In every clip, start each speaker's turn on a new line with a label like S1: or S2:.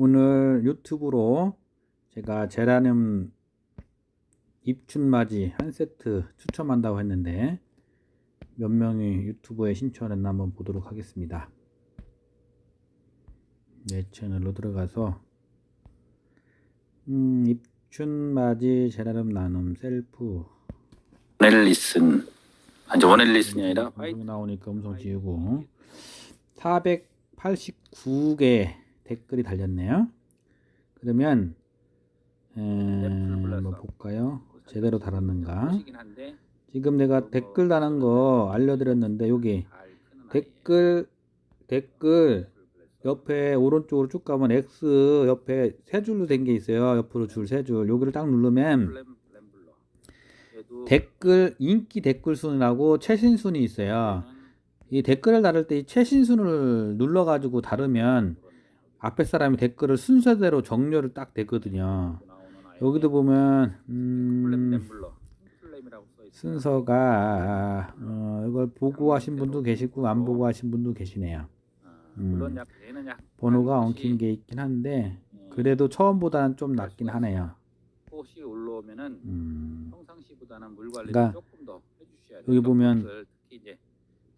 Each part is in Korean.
S1: 오늘 유튜브로 제가 제라늄 입춘맞이 한 세트 추첨한다고 했는데 몇 명이 유튜브에 신청했나 한번 보도록 하겠습니다. 내 채널로 들어가서 음, 입춘맞이 제라늄 나눔 셀프.
S2: 원앨리슨. 아니 원앨리슨이 아니라 화이트.
S1: 나오니까 음성 지우고. 489개 댓글이 달렸네요. 그러면 에, 뭐 볼까요? 제대로 달았는가? 지금 내가 댓글 다는 거 알려드렸는데 여기 댓글 댓글 옆에 오른쪽으로 쭉 가면 X 옆에 세 줄로 된 게 있어요. 옆으로 줄 세 줄. 여기를 딱 누르면 댓글 인기 댓글 순이라고 최신 순이 있어요. 이 댓글을 다룰 때 이 최신 순을 눌러 가지고 다르면 앞에 사람이 댓글을 순서대로 정렬을 딱 되거든요. 여기도 보면 음. 순서가 어, 이걸 보고 하신 분도 계시고 안 보고 하신 분도 계시네요.
S2: 아,
S1: 음. 번호가 엉킨 게 있긴 한데 그래도 처음보다는 좀 낫긴 하네요.
S2: 꽃이 올라오면은
S1: 음,
S2: 평상시보다는 물 관리를
S1: 그러니까
S2: 조금 더.
S1: 여기 보면
S2: 꽃을 특히 이제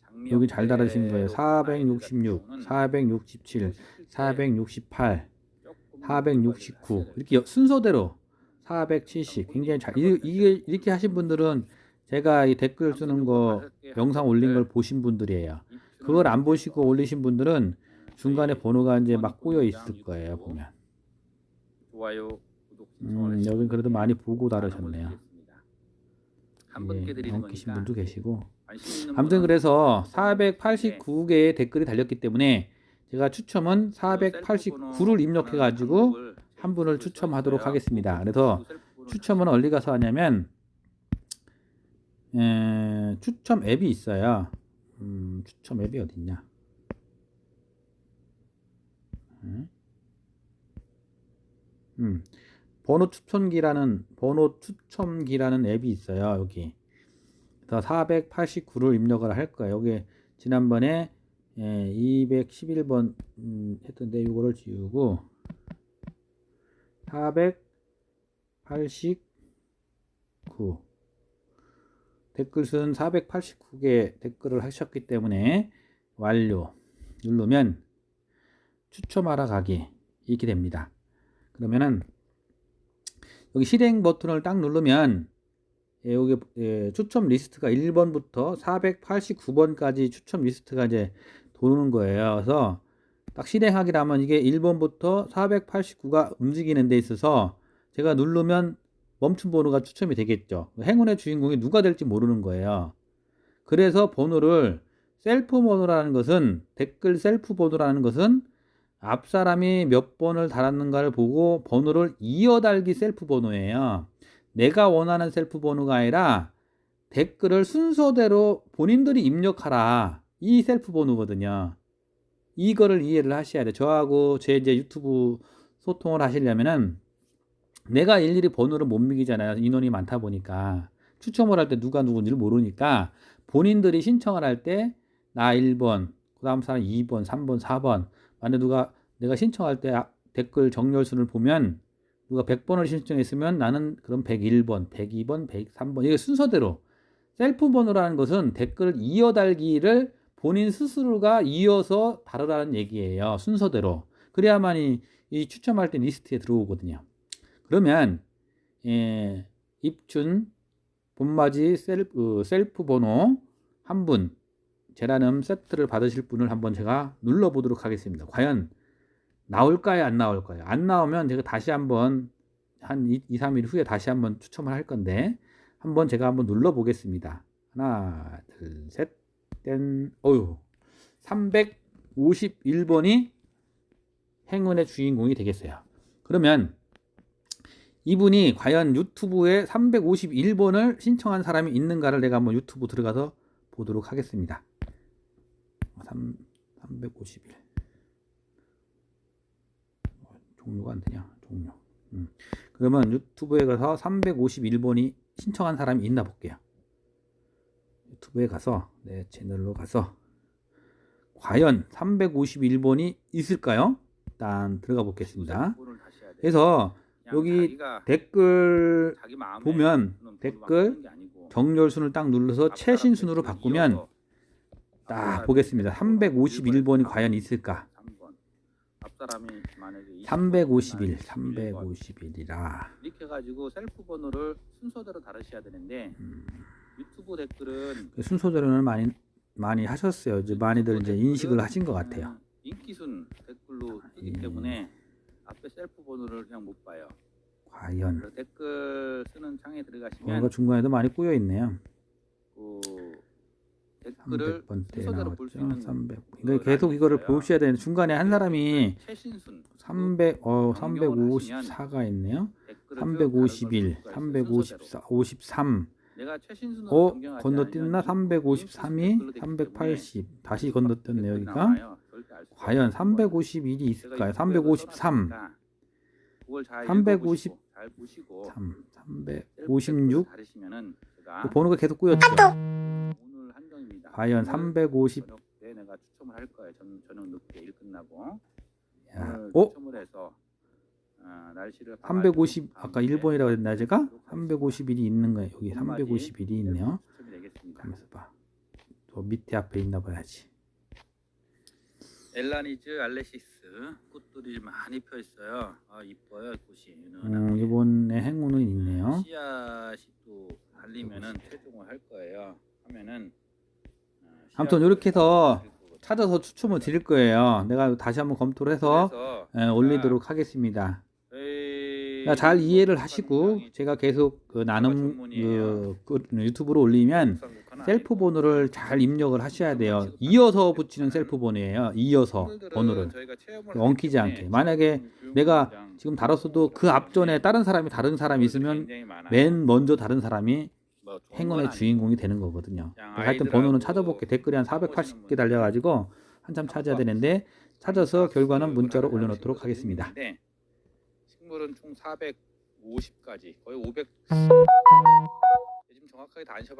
S2: 장미역
S1: 여기 잘 달아주신 거예요.
S2: 때로 아이들 같은
S1: 466,
S2: 경우는
S1: 467,
S2: 꽃이 필때
S1: 468,
S2: 조금
S1: 469 이렇게 여- 순서대로 470 굉장히 잘 이- 이게 이렇게 하신 분들은 제가 이 댓글 쓰는 거 영상 올린 걸 보신 분들이에요. 그걸 안 보시고 올리신 분들은 중간에 번호가 이제 막 꼬여 있을 거예요 보면. 음, 여긴 그래도 많이 보고 다루셨네요.
S2: 한 분께
S1: 예,
S2: 드리는 거니까
S1: 분도 계시고. 아무튼 그래서 489개의 댓글이 달렸기 때문에 제가 추첨은 489를 입력해 가지고 한 분을 추첨하도록 하겠습니다. 그래서 추첨은 어디 가서 하냐면 에, 추첨 앱이 있어요. 음, 추첨 앱이 어디 있냐? 음, 음, 번호 추천기라는 번호 추첨기라는 앱이 있어요. 여기. 그래서 489를 입력을 할 거예요. 여기 지난번에 예, 211번 음, 했던데 이거를 지우고 489 댓글 순 489개 댓글을 하셨기 때문에 완료 누르면 추첨하러 가기 이렇게 됩니다. 그러면은 여기 실행 버튼을 딱 누르면 예, 여기 예, 추첨 리스트가 1번부터 489번까지 추첨 리스트가 이제 도는 거예요. 그래서 딱 실행하기라면 이게 1번부터 489가 움직이는 데 있어서 제가 누르면 멈춤 번호가 추첨이 되겠죠. 행운의 주인공이 누가 될지 모르는 거예요. 그래서 번호를 셀프 번호라는 것은 댓글 셀프 번호라는 것은 앞 사람이 몇 번을 달았는가를 보고 번호를 이어 달기 셀프 번호예요. 내가 원하는 셀프 번호가 아니라 댓글을 순서대로 본인들이 입력하라. 이 셀프 번호거든요. 이거를 이해를 하셔야 돼요. 저하고 제 이제 유튜브 소통을 하시려면은 내가 일일이 번호를 못 미기잖아요. 인원이 많다 보니까. 추첨을 할 때 누가 누군지를 모르니까 본인들이 신청을 할 때 나 1번, 그 다음 사람 2번, 3번, 4번. 만약 누가 내가 신청할 때 아- 댓글 정렬순을 보면 누가 100번을 신청했으면 나는 그럼 101번, 102번, 103번. 이게 순서대로. 셀프 번호라는 것은 댓글을 이어 달기를 본인 스스로가 이어서 다르라는 얘기예요. 순서대로. 그래야만이 이 추첨할 때 리스트에 들어오거든요. 그러면 예, 입춘 봄맞이 셀프, 어, 셀프 번호 한 분, 제라늄 세트를 받으실 분을 한번 제가 눌러보도록 하겠습니다. 과연 나올까요? 안 나올까요? 안 나오면 제가 다시 한번 한 2, 3일 후에 다시 한번 추첨을 할 건데 한번 제가 한번 눌러 보겠습니다. 하나, 둘, 셋, 땡, 어유 351번이 행운의 주인공이 되겠어요. 그러면 이분이 과연 유튜브에 351번을 신청한 사람이 있는가를 내가 한번 유튜브 들어가서 보도록 하겠습니다. 3, 351. 종료가 안 되냐? 종료. 음. 그러면 유튜브에 가서 351번이 신청한 사람이 있나 볼게요. 유튜브에 가서 내 채널로 가서 과연 351번이 있을까요? 일단 들어가 보겠습니다. 그래서 여기 댓글 보면 댓글 정렬순을 딱 눌러서
S2: 앞
S1: 최신 순으로
S2: 사람
S1: 바꾸면 딱 보겠습니다. 351번이
S2: 일번에
S1: 과연 있을까?
S2: 3번. 앞 사람이 만약에 20번
S1: 351,
S2: 21번.
S1: 351이라.
S2: 이렇게 해가지고 셀프 번호를 순서대로 다르셔야 되는데
S1: 음,
S2: 유튜브 댓글은
S1: 그 순서대로는 많이 많이 하셨어요. 이제 많이들 이제 인식을 하신 것 같아요.
S2: 음, 인기순 댓글로 뜨기
S1: 예.
S2: 때문에 앞에 셀프 번호를 그냥 못 봐요.
S1: 과연
S2: 댓글 쓰는 창에 들어가시면
S1: 뭔가 중간에도 많이 꾸여 있네요.
S2: 그 댓글을
S1: 300번대
S2: 순서대로 볼수
S1: 나왔죠.
S2: 있는
S1: 300.
S2: 그걸
S1: 그러니까 계속 이거를 보셔야 되는 중간에 한 사람이
S2: 최신순
S1: 300, 어,
S2: 변경을 하시면
S1: 354가 있네요.
S2: 댓글을
S1: 351,
S2: 쭉 다른 걸볼 수가 있어요, 순서대로.
S1: 354, 53.
S2: 내가 최신순으로
S1: 어, 건너뛰나
S2: 않으면
S1: 353이
S2: 댓글로 되기
S1: 380. 다시 건너뛰네
S2: 댓글이
S1: 여기가. 과연
S2: 없는 거예요.
S1: 351이 있을까요?
S2: 제가
S1: 353,
S2: 유튜브에서 그걸 잘
S1: 350,
S2: 읽어보시고, 잘 보시고
S1: 3,
S2: 셀프
S1: 356.
S2: 댓글을 다르시면은 제가
S1: 그 번호가 계속 꾸였죠. 과연
S2: 오늘
S1: 350.
S2: 저녁 때 내가 추첨을 할 거예요. 전, 저녁 늦게 일 끝나고
S1: 야, 어?
S2: 추첨을 해서 어, 날씨를
S1: 350
S2: 봐가지고
S1: 아까
S2: 다음 주에
S1: 1번이라고 했나 제가?
S2: 하도록 하겠습니다.
S1: 351이 있는 거예요. 여기
S2: 한마디
S1: 351이 있네요. 가면서 봐. 또 밑에 앞에 있나 봐야지.
S2: 엘라니즈 알레시스 꽃들이 많이 펴 있어요. 아 이뻐요 꽃이.
S1: 음, 이번에 행운은 있네요.
S2: 씨앗이 또 달리면은 최종을 할 거예요. 하면은 어,
S1: 아무튼 이렇게 해서. 찾아서 추첨을 드릴 거예요. 내가 다시 한번 검토를 해서 예, 올리도록 하겠습니다. 그러니까 잘 이해를
S2: 국산
S1: 하시고 제가 계속 그 나눔. 그, 그 유튜브로 올리면 셀프 번호를 잘 입력을 하셔야 돼요. 이어서 붙이는 셀프 번호예요. 이어서 번호를 엉키지 않게. 만약에 내가 지금 달았어도 그 앞전에 다른 사람이 다른 사람이 있으면. 맨 먼저 다른 사람이 행운의
S2: 아니고.
S1: 주인공이 되는 거거든요. 하여튼 번호는 찾아볼게. 댓글이 한
S2: 사무실은
S1: 480개 달려가지고 한참 찾아야 되는데 찾아서 결과는 문자로 올려놓도록 하겠습니다.
S2: 식물은 총 450가지 거의 500 지금 정확하게 다안 셔봐